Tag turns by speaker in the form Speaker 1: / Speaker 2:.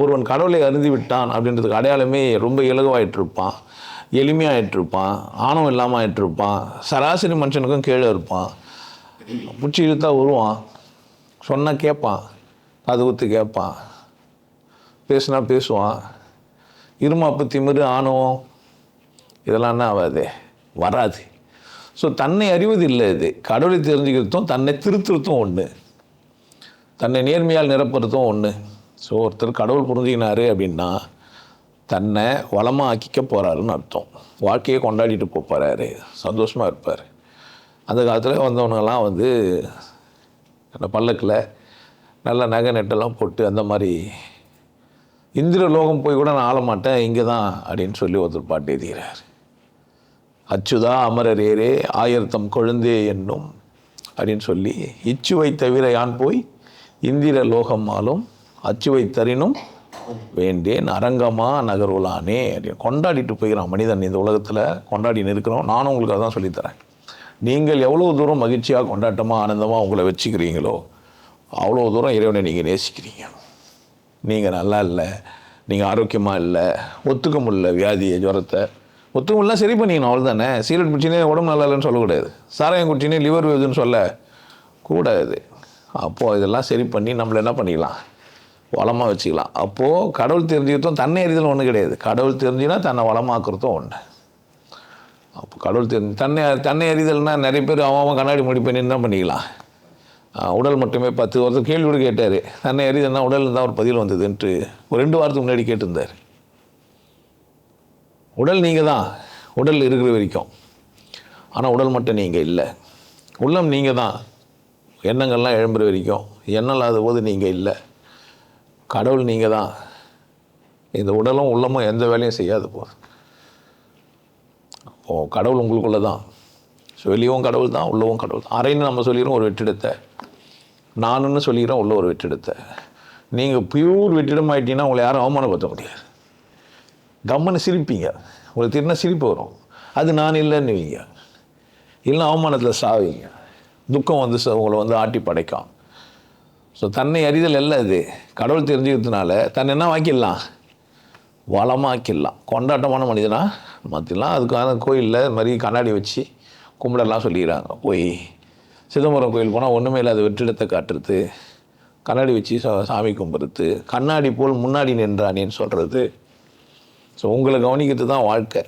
Speaker 1: ஒருவன் கடவுளை அருந்தி விட்டான் அப்படின்றதுக்கு அடையாளமே ரொம்ப இலகுவாயிட்டிருப்பான் எளிமையாகிட்டிருப்பான் ஆணவம் இல்லாமல் ஆகிட்டிருப்பான் சராசரி மனுஷனுக்கும் கீழே இருப்பான் பிடிச்சி இழுத்தா வருவான். சொன்னால் கேட்பான் அது ஊத்து கேட்பான் பேசுனா பேசுவான். இருமாப்பு திமிரு ஆணவம் இதெல்லாம் என்ன ஆகாது வராது. ஸோ தன்னை அறிவது இல்லை இது. கடவுளை தெரிஞ்சுக்கிறதும் தன்னை திருத்துறதும் ஒன்று தன்னை நேர்மையால் நிரப்புறதும் ஒன்று ஸோ ஒருத்தர் கடவுள் புரிஞ்சுக்கினாரு அப்படின்னா தன்னை வளமாக ஆக்கிக்க போகிறாருன்னு அர்த்தம். வாழ்க்கையை கொண்டாடிட்டு போகிறாரு சந்தோஷமாக இருப்பார். அந்த காலத்தில் வந்தவனுங்கெல்லாம் வந்து அந்த பல்லக்கில் நல்ல நகை நெட்டெல்லாம் போட்டு அந்த மாதிரி இந்திர லோகம் போய் கூட நான் ஆள மாட்டேன் இங்கே தான் அப்படின்னு சொல்லி ஒருத்தர் பாட்டு எழுதுகிறார் அச்சுதா அமரரேரே ஆயிரத்தம் கொழுந்தே என்னும் அப்படின்னு சொல்லி இச்சுவை தவிர யான் போய் இந்திர லோகம் ஆளும் அச்சுவை தரினும் வேண்டேன் அரங்கமா நகர்வுலானே அப்படின்னு கொண்டாடிட்டு போய்கிறான் மனிதன். இந்த உலகத்தில் கொண்டாடின்னு இருக்கிறோம் நானும் உங்களுக்கு அதான் சொல்லித்தரேன். நீங்கள் எவ்வளோ தூரம் மகிழ்ச்சியாக கொண்டாட்டமாக ஆனந்தமாக உங்களை வச்சுக்கிறீங்களோ அவ்வளோ தூரம் இறைவனை நீங்கள் நேசிக்கிறீங்க. நீங்கள் நல்லா இல்லை நீங்கள் ஆரோக்கியமாக இல்லை ஒத்துக்க முடியல வியாதியை ஜுரத்தை. ஒத்துக்க முடியல சரி பண்ணிக்கணும் அவ்வளோ தானே சீரட் குடிச்சினே உடம்பு நல்லா இல்லைன்னு சொல்லக்கூடாது. சாராயம் குடிச்சினே லிவர் வேதுன்னு சொல்ல கூடாது. அப்போது இதெல்லாம் சரி பண்ணி நம்மளை என்ன பண்ணிக்கலாம்? வளமாக வச்சுக்கலாம். அப்போது கடவுள் தெரிஞ்சுக்கிறதும் தன்னை அறிதல் ஒன்றும் கிடையாது. கடவுள் தெரிஞ்சுனா தன்னை வளமாக்குறதும் ஒன்று அப்போ கடவுள் தெரிஞ்சு தன்னை தன்னை எறிதல்னால் நிறைய பேர் அவன் அவன் கண்ணாடி முடி பண்ணி என்ன பண்ணிக்கலாம். உடல் மட்டுமே பத்து ஒருத்தர் கேள்வி கூட கேட்டார். தன்னை அறிதல்னா உடல் தான் ஒரு பதில் வந்ததுன்ட்டு ஒரு ரெண்டு வாரத்துக்கு முன்னாடி கேட்டிருந்தார். உடல் நீங்கள் தான். உடல் இருக்கிற வரைக்கும். ஆனால் உடல் மட்டும் நீங்கள் இல்லை. உள்ளம் நீங்கள் தான். எண்ணங்கள்லாம் எழும்புற வரைக்கும். எண்ணம் இல்லாத போது நீங்கள் இல்லை. கடவுள் நீங்கள் தான் இந்த உடலும் உள்ளமும் எந்த வேலையும் செய்யாது போது ஓ கடவுள் உங்களுக்குள்ள தான் வெளியவும் கடவுள் தான் உள்ளவும் கடவுள் தான் அறைன்னு நம்ம சொல்லிடுறோம் ஒரு வெற்றிடத்தை. நானுன்னு சொல்லிடுறோம் உள்ள ஒரு வெற்றிடத்தை. நீங்கள் பியூர் வெற்றிடம் ஆகிட்டீங்கன்னா உங்களை யாரும் அவமானப்படுத்த முடியாது. கம்மனை சிரிப்பீங்க. உங்களுக்கு திருநா சிரிப்பு வரும். அது நான் இல்லைன்னு இல்லைன்னுவீங்க. இல்லை அவமானத்தில் சாவீங்க. துக்கம் வந்து உங்களை வந்து ஆட்டி படைக்கும். ஸோ தன்னை அறிதல் அல்ல அது. கடவுள் தெரிஞ்சுக்கிறதுனால தன்னை என்ன வாக்கிடலாம்? வளமாக்கிடலாம். கொண்டாட்டமான மனிதனா மாற்றிடலாம் அதுக்கான கோயிலில் இது மாதிரி கண்ணாடி வச்சு கும்பிடலாம் சொல்லிக்கிறாங்க. போய் சிதம்பரம் கோயில் போனால் ஒன்றுமே இல்லாத வெற்றிடத்தை காட்டுறது. கண்ணாடி வச்சு சாமி கும்பிட்றது. கண்ணாடி போல் முன்னாடி நின்றானேன்னு சொல்கிறது ஸோ உங்களை கவனிக்கிறது தான் வாழ்க்கை.